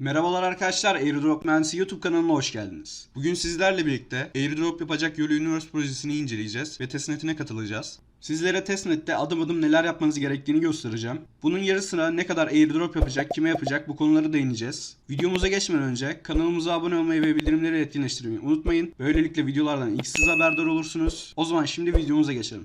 Merhabalar arkadaşlar, Airdrop Mansi YouTube kanalına hoş geldiniz. Bugün sizlerle birlikte Airdrop yapacak Yolu Universe projesini inceleyeceğiz ve testnetine katılacağız. Sizlere testnette adım adım neler yapmanız gerektiğini göstereceğim. Bunun yarısına ne kadar airdrop yapacak, kime yapacak bu konuları değineceğiz. Videomuza geçmeden önce kanalımıza abone olmayı ve bildirimleri etkinleştirmeyi unutmayın. Böylelikle videolardan ilk siz haberdar olursunuz. O zaman şimdi videomuza geçelim.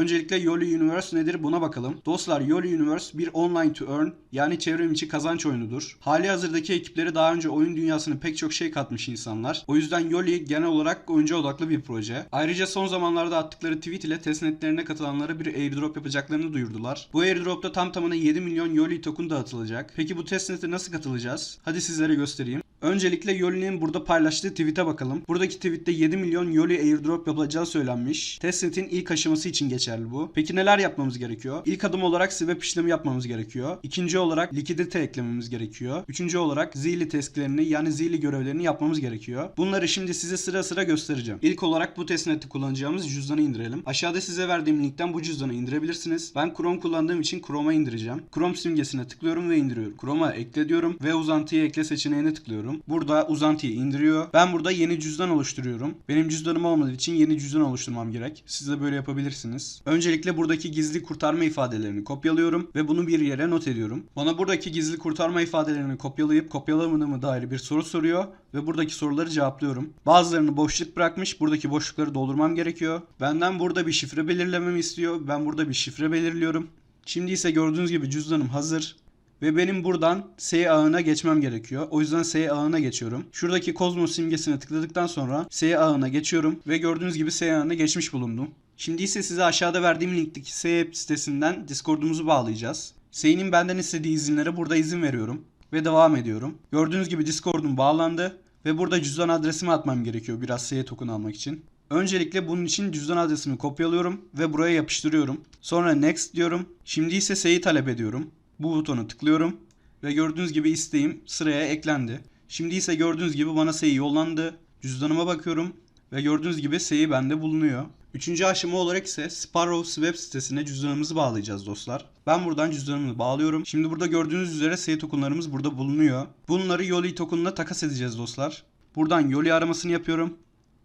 Öncelikle Yoli Universe nedir buna bakalım. Dostlar Yoli Universe bir online to earn yani çevrim içi kazanç oyunudur. Hali hazırdaki ekipleri daha önce oyun dünyasına pek çok şey katmış insanlar. O yüzden Yoli genel olarak oyuncu odaklı bir proje. Ayrıca son zamanlarda attıkları tweet ile testnetlerine katılanlara bir airdrop yapacaklarını duyurdular. Bu airdropta tam tamına 7 milyon Yoli token dağıtılacak. Peki bu testnete nasıl katılacağız? Hadi sizlere göstereyim. Öncelikle Yoli'nin burada paylaştığı tweet'e bakalım. Buradaki tweet'te 7 milyon Yoli airdrop yapılacağı söylenmiş. Testnet'in ilk aşaması için geçerli bu. Peki neler yapmamız gerekiyor? İlk adım olarak swap işlemi yapmamız gerekiyor. İkinci olarak likidite eklememiz gerekiyor. Üçüncü olarak zili testlerini yani zili görevlerini yapmamız gerekiyor. Bunları şimdi size sıra sıra göstereceğim. İlk olarak bu testnet'i kullanacağımız cüzdanı indirelim. Aşağıda size verdiğim linkten bu cüzdanı indirebilirsiniz. Ben Chrome kullandığım için Chrome'a indireceğim. Chrome simgesine tıklıyorum ve indiriyorum. Chrome'a ekle diyorum ve uzantıyı ekle seçeneğine tıklıyorum. Burada uzantıyı indiriyor. Ben burada yeni cüzdan oluşturuyorum. Benim cüzdanım olmadığı için yeni cüzdan oluşturmam gerek. Siz de böyle yapabilirsiniz. Öncelikle buradaki gizli kurtarma ifadelerini kopyalıyorum ve bunu bir yere not ediyorum. Bana buradaki gizli kurtarma ifadelerini kopyalayıp kopyalamadığımı dair bir soru soruyor ve buradaki soruları cevaplıyorum. Bazılarını boşluk bırakmış. Buradaki boşlukları doldurmam gerekiyor. Benden burada bir şifre belirlememi istiyor. Ben burada bir şifre belirliyorum. Şimdi ise gördüğünüz gibi cüzdanım hazır. Ve benim buradan S ağına geçmem gerekiyor. O yüzden S ağına geçiyorum. Şuradaki Cosmos simgesine tıkladıktan sonra S ağına geçiyorum. Ve gördüğünüz gibi S ağına geçmiş bulundum. Şimdi ise size aşağıda verdiğim linkteki S sitesinden Discord'umuzu bağlayacağız. S'nin benden istediği izinlere burada izin veriyorum. Ve devam ediyorum. Gördüğünüz gibi Discord'um bağlandı. Ve burada cüzdan adresimi atmam gerekiyor biraz S token almak için. Öncelikle bunun için cüzdan adresimi kopyalıyorum ve buraya yapıştırıyorum. Sonra next diyorum. Şimdi ise S'yi talep ediyorum. Bu butona tıklıyorum ve gördüğünüz gibi isteğim sıraya eklendi. Şimdi ise gördüğünüz gibi bana S'yi yollandı. Cüzdanıma bakıyorum ve gördüğünüz gibi S'yi bende bulunuyor. Üçüncü aşama olarak ise Sparrow web sitesine cüzdanımızı bağlayacağız dostlar. Ben buradan cüzdanımı bağlıyorum. Şimdi burada gördüğünüz üzere S tokenlarımız burada bulunuyor. Bunları Yoli token'la takas edeceğiz dostlar. Buradan Yoli aramasını yapıyorum.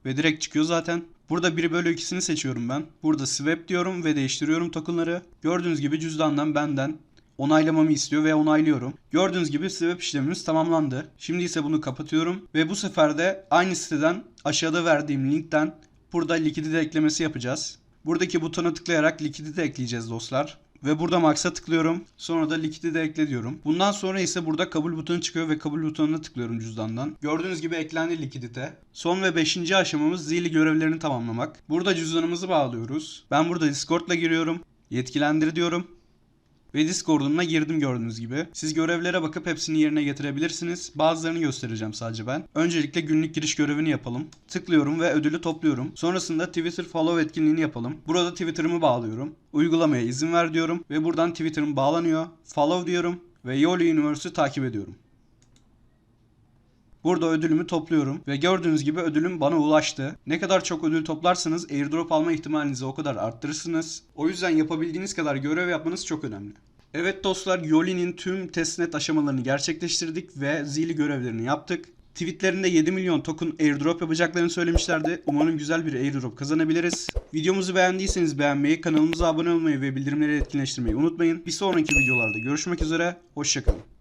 Ve direkt çıkıyor zaten. Burada 1 bölü 2'sini seçiyorum ben. Burada swap diyorum ve değiştiriyorum tokenları. Gördüğünüz gibi cüzdandan benden onaylamamı istiyor ve onaylıyorum. Gördüğünüz gibi swap işlemimiz tamamlandı. Şimdi ise bunu kapatıyorum ve bu sefer de aynı siteden aşağıda verdiğim linkten burada likidite eklemesi yapacağız. Buradaki butona tıklayarak likidite ekleyeceğiz dostlar. Ve burada Max'a tıklıyorum. Sonra da likidite ekle diyorum. Bundan sonra ise burada kabul butonu çıkıyor ve kabul butonuna tıklıyorum cüzdandan. Gördüğünüz gibi eklendi likidite. Son ve 5. aşamamız zili görevlerini tamamlamak. Burada cüzdanımızı bağlıyoruz. Ben burada Discord'la giriyorum. Yetkilendir diyorum. Ve Discord'umla girdim gördüğünüz gibi. Siz görevlere bakıp hepsini yerine getirebilirsiniz. Bazılarını göstereceğim sadece ben. Öncelikle günlük giriş görevini yapalım. Tıklıyorum ve ödülü topluyorum. Sonrasında Twitter follow etkinliğini yapalım. Burada Twitter'ımı bağlıyorum. Uygulamaya izin ver diyorum ve buradan Twitter'ım bağlanıyor. Follow diyorum ve Yoli Universe'ı takip ediyorum. Burada ödülümü topluyorum ve gördüğünüz gibi ödülüm bana ulaştı. Ne kadar çok ödül toplarsanız airdrop alma ihtimalinizi o kadar arttırırsınız. O yüzden yapabildiğiniz kadar görev yapmanız çok önemli. Evet dostlar Yoli'nin tüm testnet aşamalarını gerçekleştirdik ve zili görevlerini yaptık. Tweetlerinde 7 milyon token airdrop yapacaklarını söylemişlerdi. Umarım güzel bir airdrop kazanabiliriz. Videomuzu beğendiyseniz beğenmeyi, kanalımıza abone olmayı ve bildirimleri etkinleştirmeyi unutmayın. Bir sonraki videolarda görüşmek üzere. Hoşçakalın.